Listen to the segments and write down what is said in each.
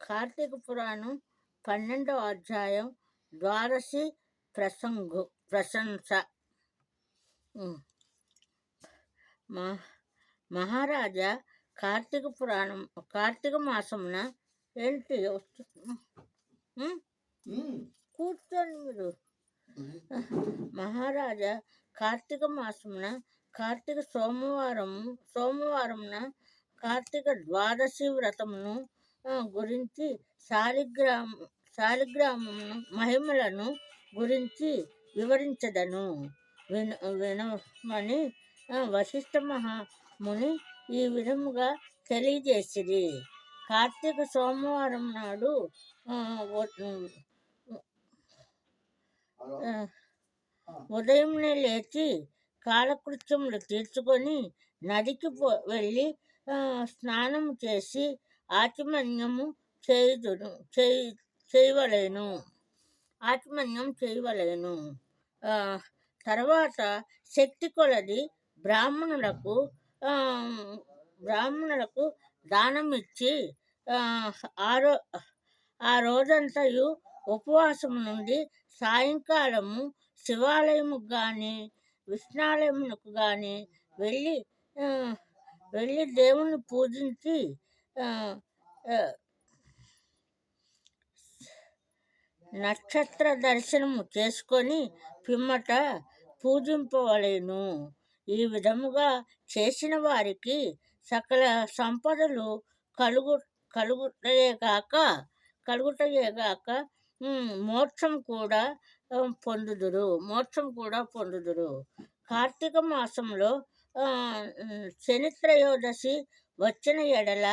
కార్తీక పురాణం పన్నెండవ అధ్యాయం ద్వాదశి ప్రసంగు ప్రశంస. మహారాజా కార్తీక పురాణం కార్తీక మాసమున ఏంటి. కూర్చోండి మీరు. మహారాజా కార్తీక మాసమున కార్తీక సోమవారం సోమవారమున కార్తీక ద్వాదశి వ్రతమును గురించి శాలిగ్రామ శాలిగ్రామం మహిమలను గురించి వివరించదను. విన వినమని వశిష్ఠ మహాముని ఈ విధముగా తెలియజేసిరి. కార్తీక సోమవారం నాడు ఆ, ఉదయంనే లేచి కాలకృత్యములు తీర్చుకొని నదికి పో వెళ్ళి స్నానం చేసి ఆత్మన్యము చేయుదును చేయి చేయవలేను. ఆత్మన్యం చేయవలేను. తర్వాత శక్తి కొలది బ్రాహ్మణులకు బ్రాహ్మణులకు దానం ఇచ్చి ఆ ఆ రోజంతయు ఉపవాసం నుండి సాయంకాలము శివాలయముకు కానీ విష్ణాలయమునకు కానీ వెళ్ళి వెళ్ళి దేవుణ్ణి పూజించి నక్షత్ర దర్శనము చేసుకొని పిమ్మట పూజింపవలేను. ఈ విధముగా చేసిన వారికి సకల సంపదలు కలుగు కలుగుటయేగాక కలుగుటయేగాక కాక మోక్షం కూడా పొందుదురు మోక్షం కూడా పొందుదురు. కార్తీక మాసంలో శనిత్రయోదశి వచ్చిన ఎడల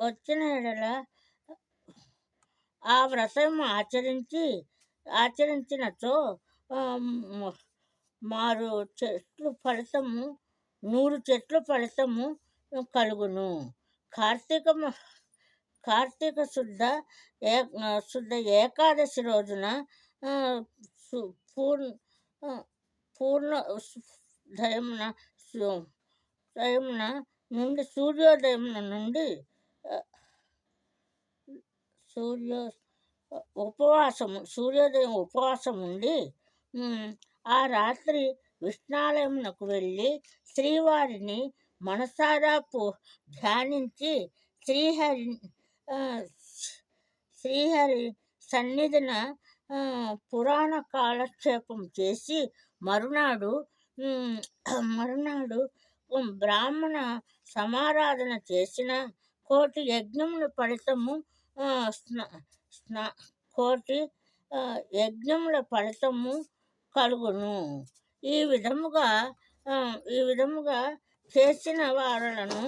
వచ్చిన ఎడల ఆ వ్రతం ఆచరించి ఆచరించినచో మారు చెట్లు ఫలితము నూరు చెట్లు ఫలితము కలుగును. కార్తీక కార్తీక శుద్ధ ఏ శుద్ధ ఏకాదశి రోజున సు- పూర్ణ పూర్ణ దయమున సు- దయమున నుండి సూర్యోదయమున నుండి సూర్యో సూర్య ఉపవాసము సూర్యోదయం ఉపవాసం ఉండి ఆ రాత్రి విష్ణాలయమునకు వెళ్ళి శ్రీవారిని మనసారా ధ్యానించి శ్రీహరి శ్రీహరి సన్నిధిన పురాణ కాలక్షేపం చేసి మరునాడు మరునాడు బ్రాహ్మణ సమారాధన చేసిన కోటి యజ్ఞముల ఫలితము స్నా కోటి యజ్ఞముల ఫలితము కలుగును. ఈ విధముగా ఈ విధముగా చేసిన వారులను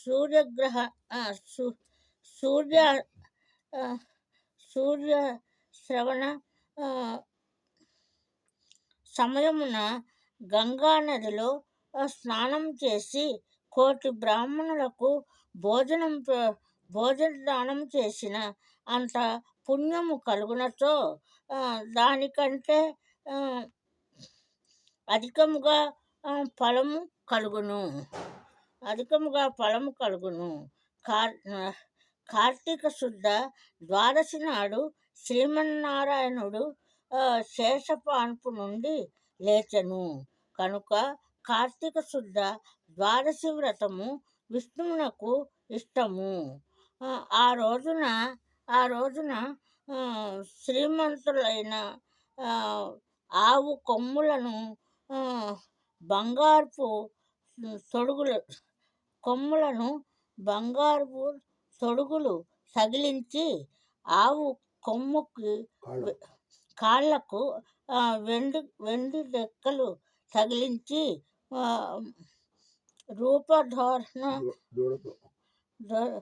సూర్యగ్రహ సూర్య సూర్య శ్రవణ సమయమున గంగా నదిలో స్నానం చేసి కోటి బ్రాహ్మణులకు భోజనం భోజన దానం చేసిన అంత పుణ్యము కలుగునతో దానికంటే అధికముగా ఫలము కలుగును. అధికముగా ఫలము కలుగును. కార్ కార్తీక శుద్ధ ద్వాదశి నాడు శ్రీమన్నారాయణుడు శేషపాన్పు నుండి లేచెను. కనుక కార్తీక శుద్ధ ద్వాదశి వ్రతము విష్ణువునకు ఇష్టము. ఆ, రోజున ఆ రోజున శ్రీమంతులైన ఆవు కొమ్ములను బంగారుపు తొడుగులు కొమ్ములను బంగారుపు తొడుగులు తగిలించి ఆవు కొమ్ముకి ఆ, వెండి వెండి రెక్కలు తగిలించి రూపధోరణ దూ- దూడతో. ద-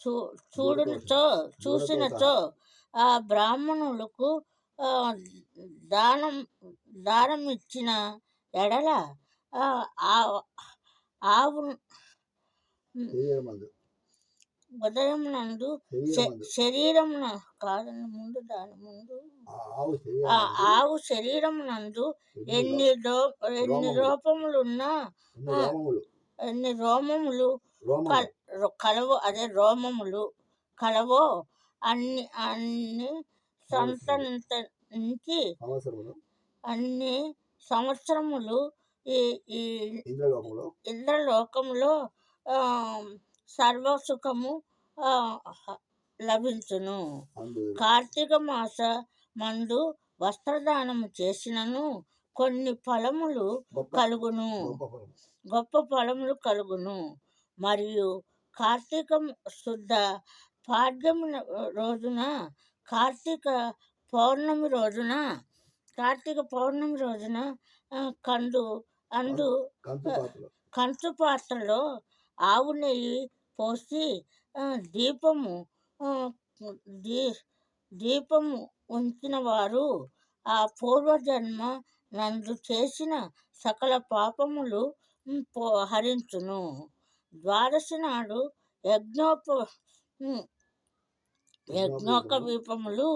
చూ చూడునచో చూసినచో ఆ బ్రాహ్మణులకు దానం దానం ఇచ్చిన ఎడల ఆవు ఉదయం నందు శరీరం కాదని ముందు దాని ముందు. ఆ ఆవు శరీరం నందు ఎన్ని ఎన్ని. రూపములున్నా ఎన్ని రోమములు. కలవో అదే రోమములు కలవో అన్ని అన్ని సంతరించి అన్ని సంవత్సరములు ఈ ఈ ఇంద్రలోకంలో సర్వసుఖము లభించును. కార్తీక మాస మందు వస్త్రదానము చేసినను కొన్ని ఫలములు కలుగును. గొప్ప ఫలం. గొప్ప ఫలములు కలుగును. మరియు కార్తీక శుద్ధ పాడ్యము రోజున కార్తీక పౌర్ణమి రోజున కార్తీక పౌర్ణమి రోజున కండు అందు కంచు పాత్రలో ఆవు నెయ్యి పోసి దీపము దీ దీపము ఉంచిన వారు ఆ పూర్వజన్మ నందు చేసిన సకల పాపములు పో హరించును. ద్వాదశి నాడు యజ్ఞోప దీపములు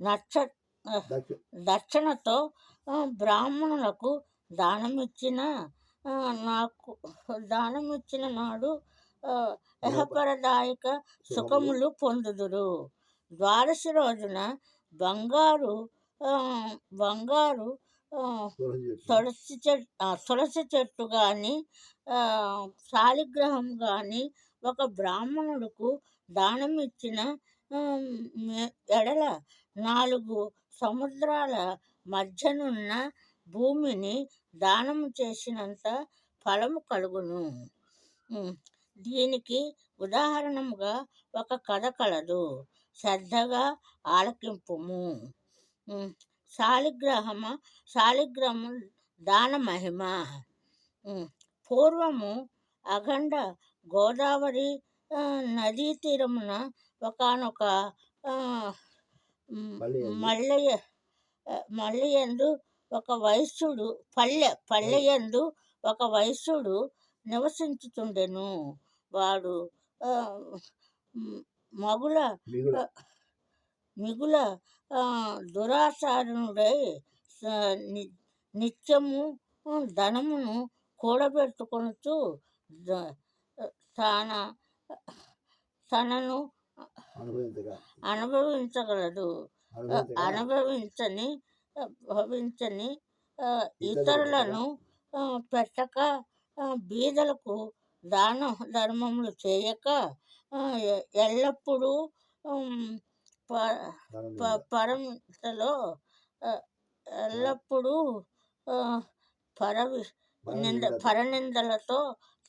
నక్ష దక్ష దక్షిణతో బ్రాహ్మణులకు దానమిచ్చిన నాకు దానమిచ్చిన నాడు ఆ, యహపరదాయక సుఖములు పొందుదురు. ద్వాదశి రోజున బంగారు బంగారు తులసి చెట్టు. తులసి చెట్టు కానీ శాలిగ్రహం కానీ ఒక బ్రాహ్మణుడుకు దానం ఇచ్చిన ఎడల నాలుగు సముద్రాల మధ్యనున్న భూమిని దానము చేసినంత ఫలము కలుగును. దీనికి ఉదాహరణముగా ఒక కథ కలదు. శ్రద్ధగా ఆలకింపుము. శాలిగ్రహమ శాలిగ్రహము దాన మహిమ. పూర్వము అఖండ గోదావరి నదీ తీరమున ఒకనొక మల్లయ్య ఆ, మల్లయందు ఒక వైశ్యుడు పల్లె పల్లెయందు ఒక వైశ్యుడు నివసించుచుండెను. వాడు మగుల మిగుల. దురాచారణుడై ని- నిత్యము ధనమును కూడబెట్టుకొనుచు తన తనను అనుభవించగా. అనుభవించగలదు. ఆ, అనుభవించగా అనుభవించని భవించని ఇతరులను పెట్టక బీదలకు దాన ధర్మములు చేయక ఎల్లప్పుడూ ఉమ్, ప- దానం ప- పరమితలో ఆ, ఎల్లప్పుడూ పరవి నింద నింద- పరనిందలతో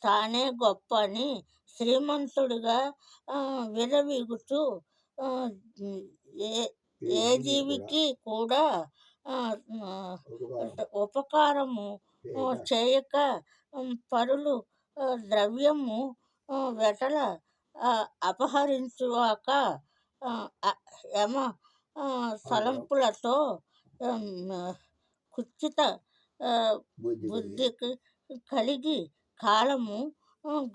తానే గొప్ప అని శ్రీమంతుడిగా విరవీగుతూ ఏ ఏ జీవికి కూడా ఉపకారము చేయక పరులు ద్రవ్యము వెటల అపహరించువాక యమ తలంపులతో కుచిత బుద్ధికి కలిగి. కాలము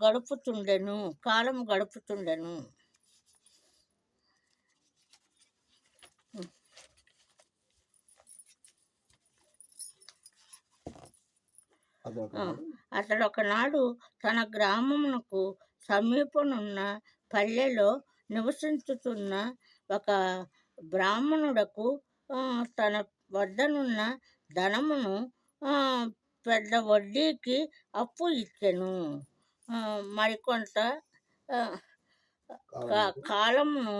గడుపుతుండెను కాలము గడుపుతుండెను అతను ఒక ఆ. నాడు అతడు ఒకనాడు తన గ్రామమునకు సమీపనున్న పల్లెలో నివసించుతున్న ఒక బ్రాహ్మణుడకు తన వద్దనున్న ధనమును పెద్ద వడ్డీకి అప్పు ఇచ్చెను. మరికొంత కాలమును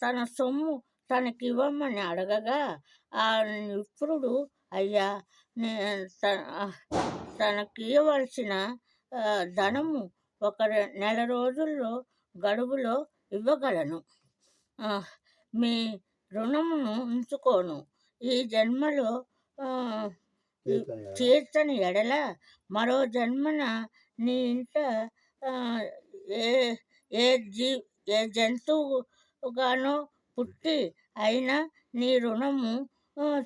తన సొమ్ము తనకి ఇవ్వమని అడగగా ఆ విప్రుడు అయ్యా తనకి ఇవ్వవలసిన ధనము ఒక నెల రోజుల్లో గడువులో ఇవ్వగలను. మీ రుణమును ఉంచుకోను. ఈ జన్మలో తీర్చని ఎడల మరో జన్మన నీ ఇంట ఏ ఏ జీ ఏ జంతువుగానో పుట్టి అయినా నీ రుణము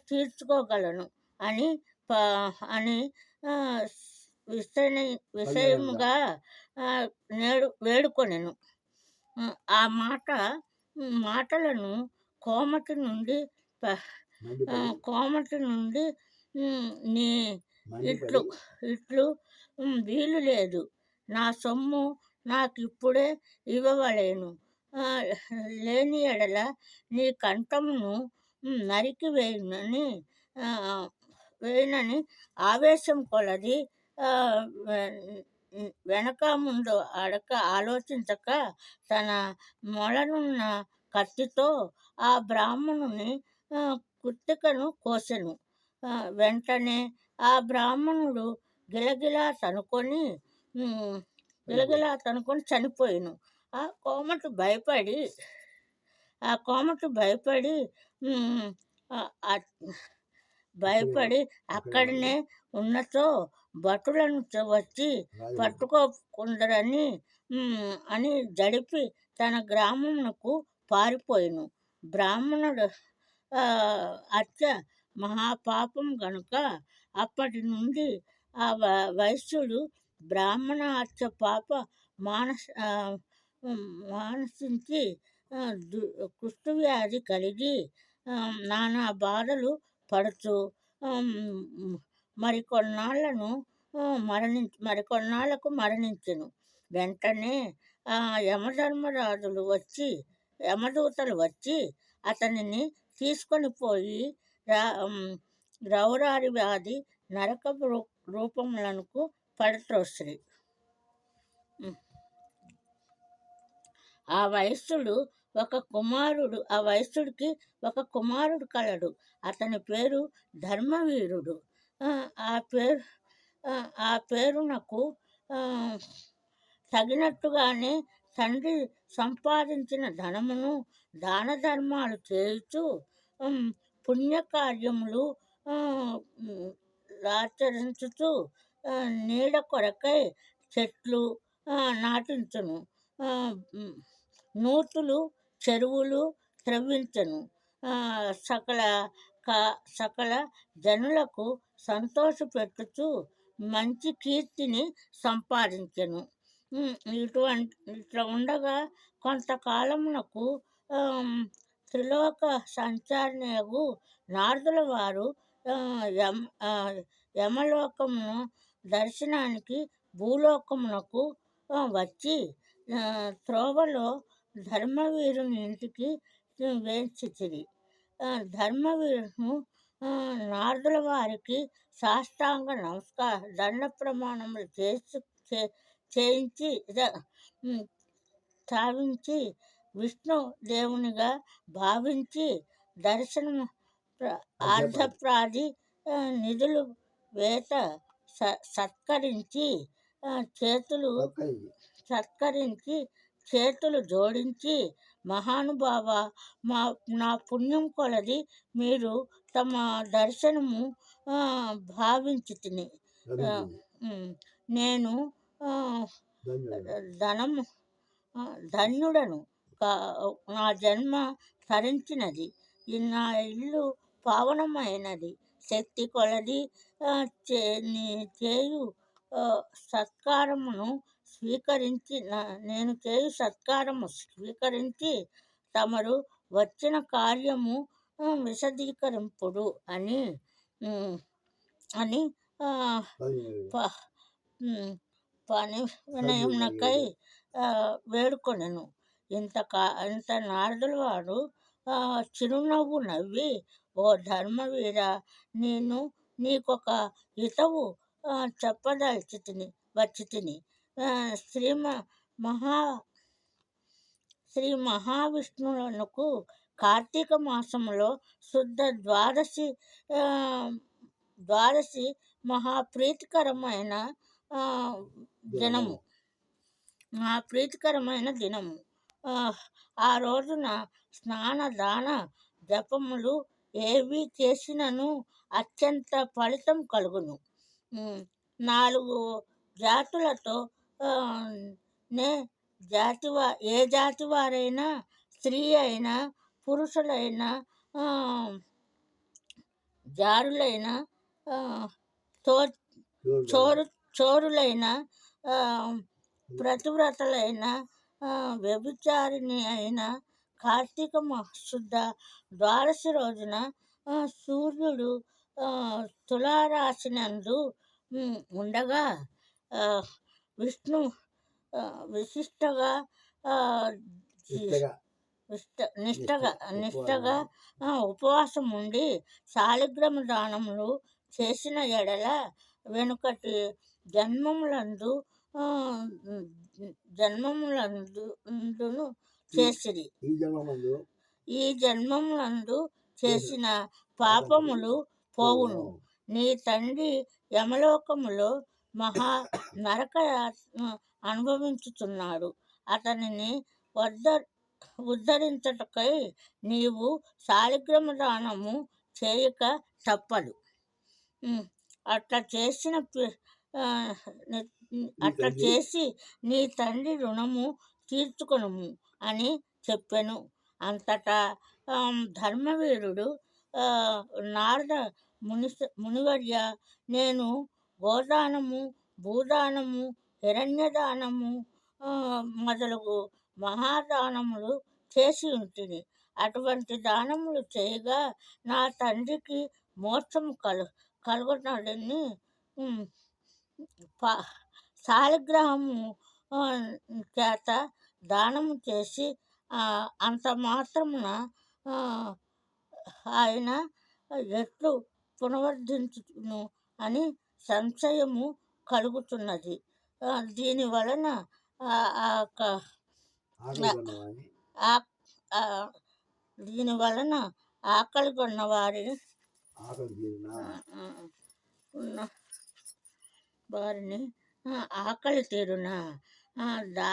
తీర్చుకోగలను అని ప అని విషయ విషయముగా నేడు వేడుకొనెను. ఆ, మాట మాటలను కోమటి నుండి కోమటి నుండి నీ ఇట్లు ఇట్లు వీలు లేదు. నా సొమ్ము నాకు ఇప్పుడే ఇవ్వవలేను లేని ఎడల నీ కంఠమును నరికి వేయనని ఆవేశం కొలది. వెనక ముందు అడక ఆలోచించక తన మొలనున్న కత్తితో ఆ బ్రాహ్మణుని కుత్తికను కోసెను. వెంటనే ఆ బ్రాహ్మణుడు గిలగిలా తనుకొని గిలగిలా తనుకొని చనిపోయాను. ఆ కోమటు భయపడి ఆ కోమటు భయపడి భయపడి అక్కడనే ఉన్నతో భటులను వచ్చి పట్టుకోకుందరని అని జడిపి తన గ్రామమునకు పారిపోయిను. బ్రాహ్మణుడు ఆ, హత్య మహాపాపం గనుక అప్పటి నుండి ఆ వైశ్యుడు బ్రాహ్మణ హత్య పాప మానస మానసించి కుష్ఠవ్యాధి కలిగి నానా బాధలు పడుతూ మరికొన్నాళ్ళను మరి మరణి మరి కొన్నాళ్ళకు మరణించెను. వెంటనే ఆ యమధర్మరాజులు వచ్చి యమదూతలు వచ్చి అతనిని తీసుకొని పోయి రౌరారి వ్యాధి నరకపు రూ- రూపములకు పడత్రోసిరి ఆ వైశ్యుడు ఒక కుమారుడు ఆ వయస్సుడికి ఒక కుమారుడు కలడు. అతని పేరు ధర్మవీరుడు. ఆ, పేరు ఆ, పేరునకు తగినట్టుగానే తండ్రి సంపాదించిన ధనమును దాన ధర్మాలు చేయుచు పుణ్యకార్యములు ఆచరించుతూ నీడ కొరకై చెట్లు నాటించును. నూతులు చెరువులు త్రవ్వించను. సకల క- సకల జనులకు సంతోషపెట్టుచు మంచి కీర్తిని సంపాదించెను. ఇటువంటి ఇట్లా ఉండగా కొంతకాలమునకు త్రిలోక సంచారిణగు నారదుల వారు యమ యమలోకమును దర్శనానికి భూలోకమునకు వచ్చి త్రోవలో ధర్మవీరుని ఇంటికి వేంచితిరి ధర్మవీరును నారదుల వారికి సాష్టాంగ నమస్కార దండ ప్రమాణములు చేసి చే- చేయించి స్థాపించి విష్ణు దేవునిగా భావించి దర్శనం ప్ర- ఆర్ధప్రాది ఆ, నిధులు వేత స- సత్కరించి చేతులు సత్కరించి చేతులు జోడించి మహానుభావ మా నా పుణ్యం కొలది మీరు తమ దర్శనము భావించి తిని నేను ఆ, ధన్యుడను. నా జన్మ తరించినది. నా ఇల్లు పావనమైనది. శక్తి కొలది చేయు సత్కారమును స్వీకరించి నేను చేయు సత్కారము స్వీకరించి తమరు వచ్చిన కార్యము విశదీకరింపుడు అని అని పని వినయమునకై వేడుకొనెను. ఇంత కా ఇంత నారదుల వాడు చిరునవ్వు నవ్వి ఓ ధర్మవీర నేను నీకొక హితవు చెప్పదలిచి తిని వచ్చి తిని ఆ, శ్రీమ మహా శ్రీ మహావిష్ణువునకు కార్తీక మాసములో శుద్ధ ద్వాదశి ద్వాదశి మహాప్రీతికరమైన దినము. నా ప్రీతికరమైన దినము. ఆ, రోజున స్నాన దాన జపములు ఏవి చేసినను అత్యంత ఫలితం కలుగును. నాలుగు జాతులతో నే జాతి వా ఏ జాతి వారైనా స్త్రీ అయినా పురుషులైనా జారులైన తో చోరు చోరులైన ప్రతివ్రతలైన వ్యభిచారిణి అయిన కార్తీక మాస శుద్ధ ద్వాదశి రోజున సూర్యుడు ఆ, తులారాశి నందు ఉమ్, ఉండగా విష్ణు విశిష్టగా నిష్ట నిష్టగా. నిష్ట- నిష్టగా ఉపవాసం ఉండి శాలిగ్రామ దానములు చేసిన ఎడల వెనుకటి జన్మములందు జన్మములందును చేసిరి. ఈ జన్మములందు? చేసిన పాపములు. పోవును. నీ తండ్రి యమలోకములో మహా నరక అనుభవించుతున్నాడు. అతనిని వద్ద ఉద్ధరించటకై నీవు శాలిగ్రామ దానము చేయక తప్పదు. అట్లా చేసిన అట్లా చేసి నీ తండ్రి రుణము తీర్చుకొనుము అని చెప్పెను. అంతటా ధర్మవీరుడు నారద ముని మునివర్య నేను గోదానము భూదానము హిరణ్యదానము మొదలగు మహాదానములు చేసి ఉంటుంది అటువంటి దానములు చేయగా నా తండ్రికి మోక్షం కలు కలుగుతాడని శాలిగ్రహము ప- చేత దానము చేసి అంత మాత్రమున ఆయన ఎట్లు పునరుద్ధరించును అని సంశయము కలుగుతున్నది. దీని వలన దీని వలన ఆకలి కొన్న వారి ఆకలి తీరిన ఆ, ఉన్న వారిని ఆకలి తీరున? ఆ, దా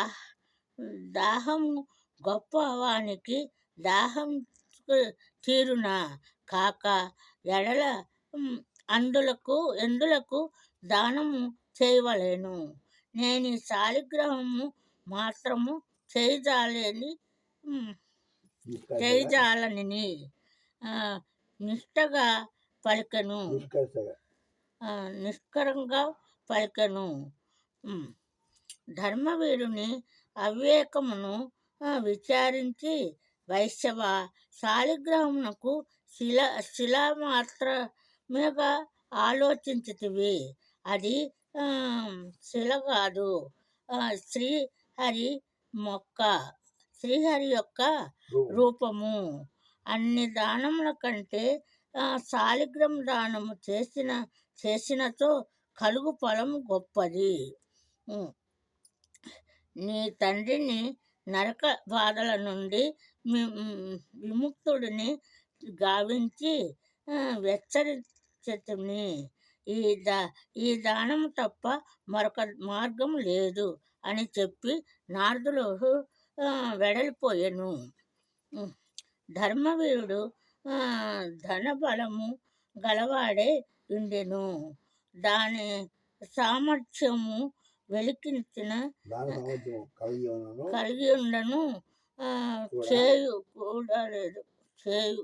దాహము గొప్ప వానికి దాహం తీరున? కాక ఎడల అందులకు ఎందులకు దానము చేయవలేను? నేను ఈ శాలిగ్రామము మాత్రము చేయజాలని చేయజాలని నిష్టగా పలికెను. నిష్కరంగా పలికెను. ధర్మవీరుని అవివేకమును విచారించి వైశ్యవ శాలిగ్రామునకు శిల శిల మాత్రమేగా ఆలోచించితివి. అది శిల కాదు శ్రీహరి మొక్క. శ్రీహరి యొక్క రూపం. రూపము. అన్ని దానముల కంటే ఆ, శాలిగ్రామ దానము చేసిన చేసినతో కలుగు ఫలము గొప్పది. నీ తండ్రిని నరక బాధల నుండి విముక్తుడిని గావించి వెచ్చరించని ఈ దా ఈ దానము తప్ప మరొక మార్గం లేదు అని చెప్పి నారదులు వెడలిపోయెను. ధర్మవీరుడు ధనబలము గలవాడే ఉండెను. దాని సామర్థ్యము వెలికించిన దాని కలిగి ఉండను. చేయు కూడా లేదు. చేయు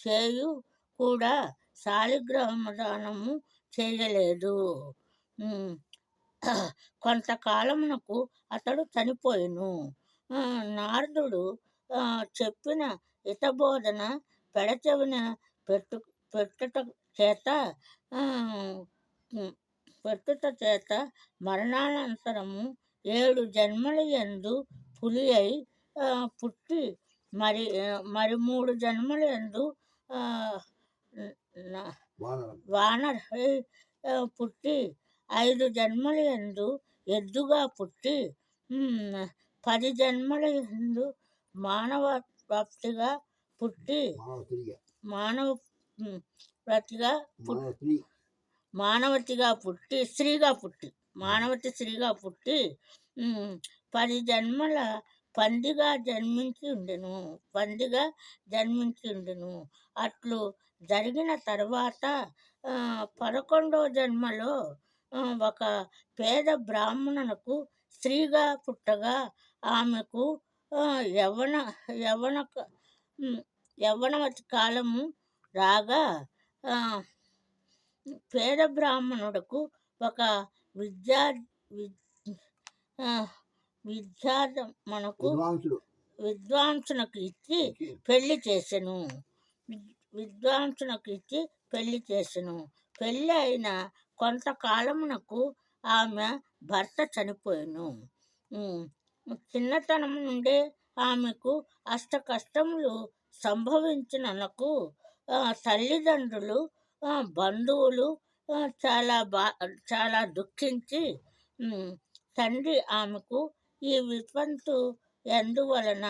చేయు కూడా శాలిగ్రహం దానము చేయలేదు కొంతకాలమునకు అతడు చనిపోయిను. నారదుడు చెప్పిన హితబోధన పెడచెవిన పెట్టు పెట్టుట చేత పెట్టుట చేత మరణానంతరము ఏడు జన్మల యందు పులి అయి పుట్టి మరి మరి మూడు జన్మల ఎందు వానరం. పుట్టి ఐదు జన్మల యందు ఎద్దుగా పుట్టి పది జన్మల యందు మానవ ప్రాప్తిగా పుట్టి మానవ ప్రతిగా పుట్టి మానవతిగా పుట్టి స్త్రీగా పుట్టి మానవతి స్త్రీగా పుట్టి పది జన్మల పందిగా జన్మించి ఉండెను పందిగా జన్మించి ఉండెను. అట్లు జరిగిన తర్వాత పదకొండవ పదకొండో జన్మలో ఒక పేద బ్రాహ్మణునకు స్త్రీగా పుట్టగా ఆమెకు యవ్వన యవ్వన యవ్వనవతి కాలము రాగా పేద బ్రాహ్మణుడకు ఒక విద్యా వి- విద్యార్థ మనకు విద్వాంసునకు ఇచ్చి పెళ్ళి చేసెను. విద్- విద్వాంసునకు ఇచ్చి పెళ్ళి చేసెను. పెళ్ళి అయిన కొంతకాలమునకు ఆమె భర్త చనిపోయాను. చిన్నతనం నుండే ఆమెకు అష్ట కష్టములు సంభవించినకు తల్లిదండ్రులు బంధువులు చాలా బా చాలా దుఃఖించి తండ్రి ఆమెకు ఈ విపత్తు ఎందువలన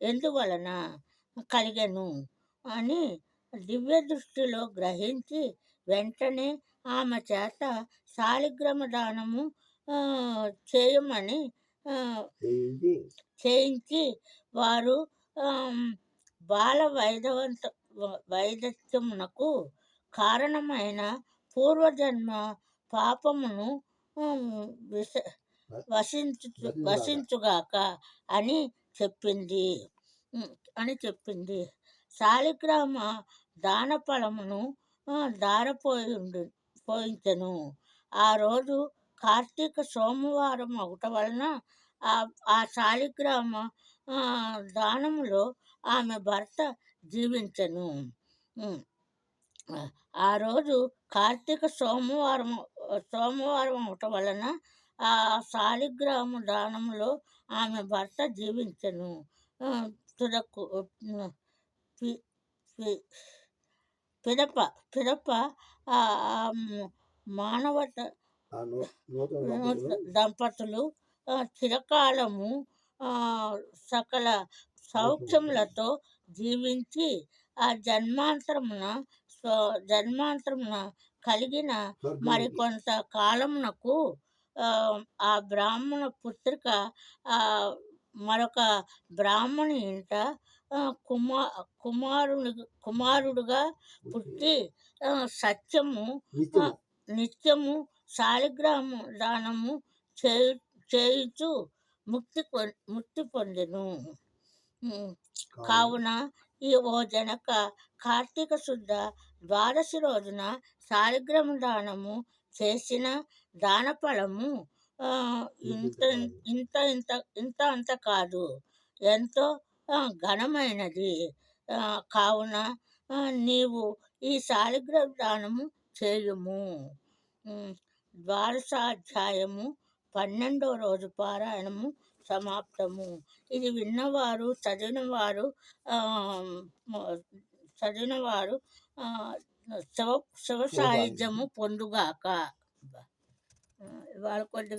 ఎందువలన కలిగెను అని దివ్య దృష్టిలో గ్రహించి వెంటనే ఆమె చేత శాలిగ్రామ దానము చేయమని చేయించి. వారు బాల వైదవంత వైదత్యమునకు కారణమైన పూర్వజన్మ పాపమును విస వసించు వసించుగాక అని చెప్పింది. అని చెప్పింది. శాలిగ్రామ దాన ఫలమును దారపోయి పోయించెను. ఆ రోజు కార్తీక సోమవారం ఒకట వలన ఆ శాలిగ్రామ దానములో ఆమె భర్త జీవించెను. ఆ రోజు కార్తీక సోమవారం సోమవారం ఒకట వలన ఆ శాలిగ్రామ దానములో ఆమె భర్త జీవించెను. పి- పిదప పిదప మానవత దంపతులు. చిరకాలము సకల సౌఖ్యములతో జీవించి ఆ జన్మాంతరమున జన్మాంతరమున కలిగిన మరికొంత కాలమునకు ఆ, బ్రాహ్మణ పుత్రిక మరొక బ్రాహ్మణి ఇంట కుమా కుమారుని కుమారుడుగా పుట్టి సత్యము నిత్యము. శాలిగ్రామ దానము చేయు చేయుచు ముక్తి పొ- ముక్తి పొందెను. కావున ఈ ఓ జనక కార్తీక శుద్ధ ద్వాదశి రోజున శాలిగ్రామ దానము చేసిన దాన ఫలము ఆ, ఇంత ఇంత ఇంత ఇంత అంత కాదు. ఎంతో ఘనమైనది. కావున నీవు ఈ శాలిగ్రామ దానము చేయుము. ఉమ్, ద్వాదశాధ్యాయము పన్నెండో రోజు పారాయణము సమాప్తము. ఇది విన్నవారు చదివినవారు చదివినవారు శివ శివ సాహిత్యము పొందుగాక. ఇవాళ కొద్దిగా